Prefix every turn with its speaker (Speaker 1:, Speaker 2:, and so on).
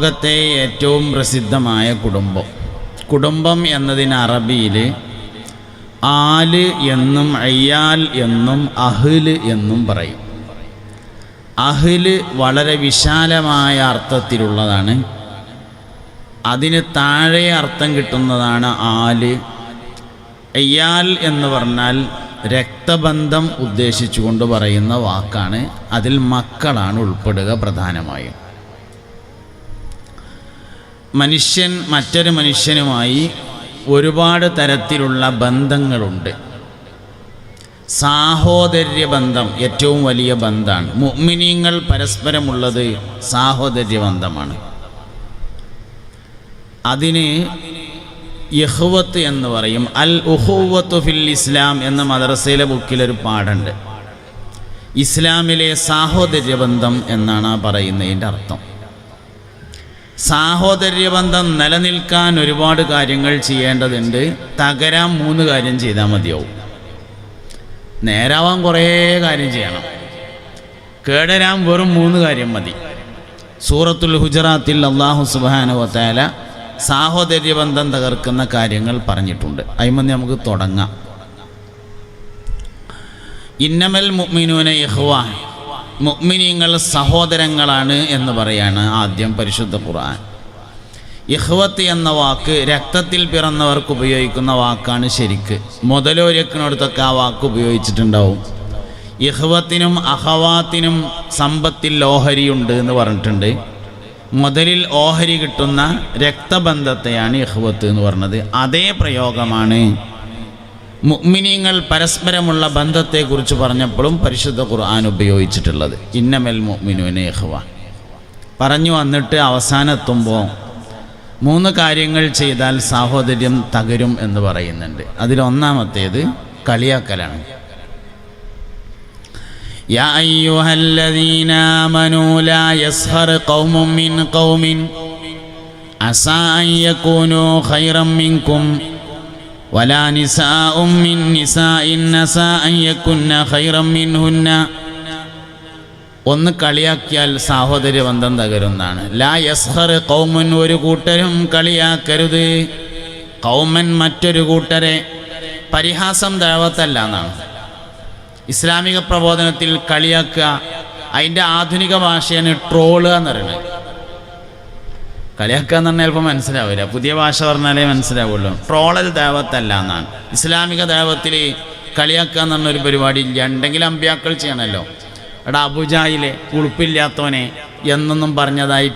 Speaker 1: ലോകത്തെ ഏറ്റവും പ്രസിദ്ധമായ കുടുംബം. കുടുംബം എന്നതിന് അറബിയിൽ ആൽ എന്നും അയ്യാൽ എന്നും അഹ്ല് എന്നും പറയും. അഹ്ല് വളരെ വിശാലമായ അർത്ഥത്തിലുള്ളതാണ്. അതിന് താഴെ അർത്ഥം കിട്ടുന്നതാണ് ആൽ. അയ്യാൽ എന്ന് പറഞ്ഞാൽ രക്തബന്ധം ഉദ്ദേശിച്ചുകൊണ്ട് പറയുന്ന വാക്കാണ്. അതിൽ മക്കളാണ് ഉൾപ്പെടുക പ്രധാനമായും. മനുഷ്യൻ മറ്റൊരു മനുഷ്യനുമായി ഒരുപാട് തരത്തിലുള്ള ബന്ധങ്ങളുണ്ട്. സാഹോദര്യ ബന്ധം ഏറ്റവും വലിയ ബന്ധമാണ്. മുഅ്മിനീങ്ങൾ പരസ്പരമുള്ളത് സാഹോദര്യ ബന്ധമാണ്. അതിന് യഹുവത്ത് എന്ന് പറയും. അൽ ഉഹുവത്ത് ഫിൽ ഇസ്ലാം എന്ന മദ്രസയിലെ ബുക്കിലൊരു പാടുണ്ട് ഇസ്ലാമിലെ സാഹോദര്യ ബന്ധം എന്നാണ് ആ പറയുന്നതിന്റെ അർത്ഥം. സാഹോദര്യബന്ധം നിലനിൽക്കാൻ ഒരുപാട് കാര്യങ്ങൾ ചെയ്യേണ്ടതുണ്ട്. തകരാൻ മൂന്ന് കാര്യം ചെയ്താൽ മതിയാവും. നേരാവാൻ കുറേ കാര്യം ചെയ്യണം. കേടരാൻ വെറും മൂന്ന് കാര്യം മതി. സൂറത്തുൽ ഹുജറാത്തിൽ അള്ളാഹു സുബാനുവത്തേല സാഹോദര്യബന്ധം തകർക്കുന്ന കാര്യങ്ങൾ പറഞ്ഞിട്ടുണ്ട്. അതിമന്ന് നമുക്ക് തുടങ്ങാം. ഇന്നമൽ മുഅ്മിനൂന ഇഹ്വാ മുഅ്മിനീങ്ങൾ സഹോദരങ്ങളാണ് എന്ന് പറയാണ് ആദ്യം പരിശുദ്ധ ഖുർആൻ. ഇഹ്വത്ത് എന്ന വാക്ക് രക്തത്തിൽ പിറന്നവർക്ക് ഉപയോഗിക്കുന്ന വാക്കാണ് ശരിക്ക്. മുതലോരക്കിനടുത്തൊക്കെ ആ വാക്ക് ഉപയോഗിച്ചിട്ടുണ്ടാവും. ഇഹ്വത്തിനും അഹവാത്തിനും സമ്പത്തിൽ ഓഹരിയുണ്ട് എന്ന് പറഞ്ഞിട്ടുണ്ട്. മുതലിൽ ഓഹരി കിട്ടുന്ന രക്തബന്ധത്തെയാണ് ഇഹ്വത്ത് എന്ന് പറഞ്ഞത്. അതേ പ്രയോഗമാണ് മുഅ്മിനീങ്ങൾ പരസ്പരമുള്ള ബന്ധത്തെക്കുറിച്ച് പറഞ്ഞപ്പോഴും പരിശുദ്ധ ഖുർആൻ ഉപയോഗിച്ചിട്ടുള്ളത് ഇന്നമൽ മുഅ്മിനുവിനെ ഇഹ്വ പറഞ്ഞു വന്നിട്ട് അവസാനെത്തുമ്പോൾ മൂന്ന് കാര്യങ്ങൾ ചെയ്താൽ സാഹോദര്യം തകരും എന്ന് പറയുന്നുണ്ട് അതിലൊന്നാമത്തേത് കളിയാക്കലാണ് يا أيها الذين آمنوا لا يسخر قوم من قوم عسى أن يكونوا خيرا منكم ولا نساء من نساء عسى أن يكن خيرا منهن ഒന്ന് കളിയാക്കിയാൽ സാഹോദര്യ ബന്ധം തകരുന്നതാണ് ലാ യസ്ഹർ കൗമൻ ഒരു കൂട്ടരും കളിയാക്കരുത് കൗമൻ മറ്റൊരു കൂട്ടരെ പരിഹാസം ദൈവത്തല്ല എന്നാണ് ഇസ്ലാമിക പ്രബോധനത്തിൽ കളിയാക്കുക അതിൻ്റെ ആധുനിക ഭാഷയാണ് ട്രോള് എന്ന് പറയുന്നത് കളിയാക്കുക എന്ന് പറഞ്ഞാൽ ചിലപ്പോൾ മനസ്സിലാവില്ല പുതിയ ഭാഷ പറഞ്ഞാലേ മനസ്സിലാവുള്ളൂ. ട്രോളൽ ദേവത്തല്ല എന്നാണ്. ഇസ്ലാമിക ദേവത്തിൽ കളിയാക്കുക എന്ന് പറഞ്ഞൊരു പരിപാടി ഇല്ല. ഉണ്ടെങ്കിൽ അമ്പ്യാക്കൾ ചെയ്യണമല്ലോ എടാ അബുജായിലെ ഉളുപ്പില്ലാത്തവനെ എന്നൊന്നും പറഞ്ഞതായി